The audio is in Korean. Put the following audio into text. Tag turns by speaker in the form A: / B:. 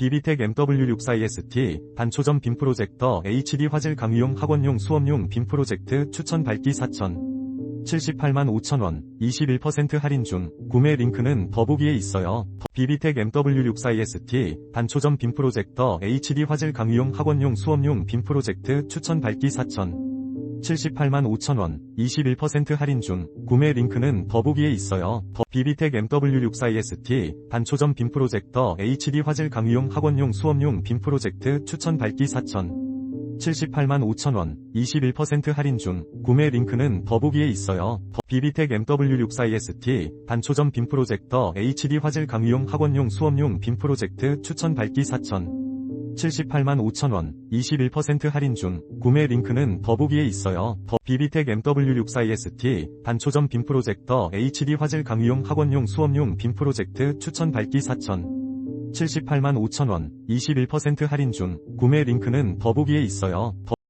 A: 비비텍 MW64EST 단초점 빔 프로젝터 HD 화질 강의용 학원용 수업용 빔 프로젝트 추천 밝기 4천. 78만 5천원 21% 할인 중. 구매 링크는 더보기에 있어요. 비비텍 MW64EST 단초점 빔 프로젝터 HD 화질 강의용 학원용 수업용 빔 프로젝트 추천 밝기 4천 78만 5천원 21% 할인 중 구매 링크는 더보기에 있어요. 더 비비텍 MW64EST 단초점 빔 프로젝터 HD 화질 강의용 학원용 수업용 빔 프로젝트 추천 밝기 4천 78만 5천원 21% 할인 중 구매 링크는 더보기에 있어요. 더 비비텍 MW64EST 단초점 빔 프로젝터 HD 화질 강의용 학원용 수업용 빔 프로젝트 추천 밝기 4천 78만 5천원 21% 할인 중 구매 링크는 더보기에 있어요. 더 비비텍 MW64EST 단초점 빔 프로젝터 HD 화질 강의용 학원용 수업용 빔 프로젝트 추천 밝기 4천 78만 5천원 21% 할인 중 구매 링크는 더보기에 있어요. 더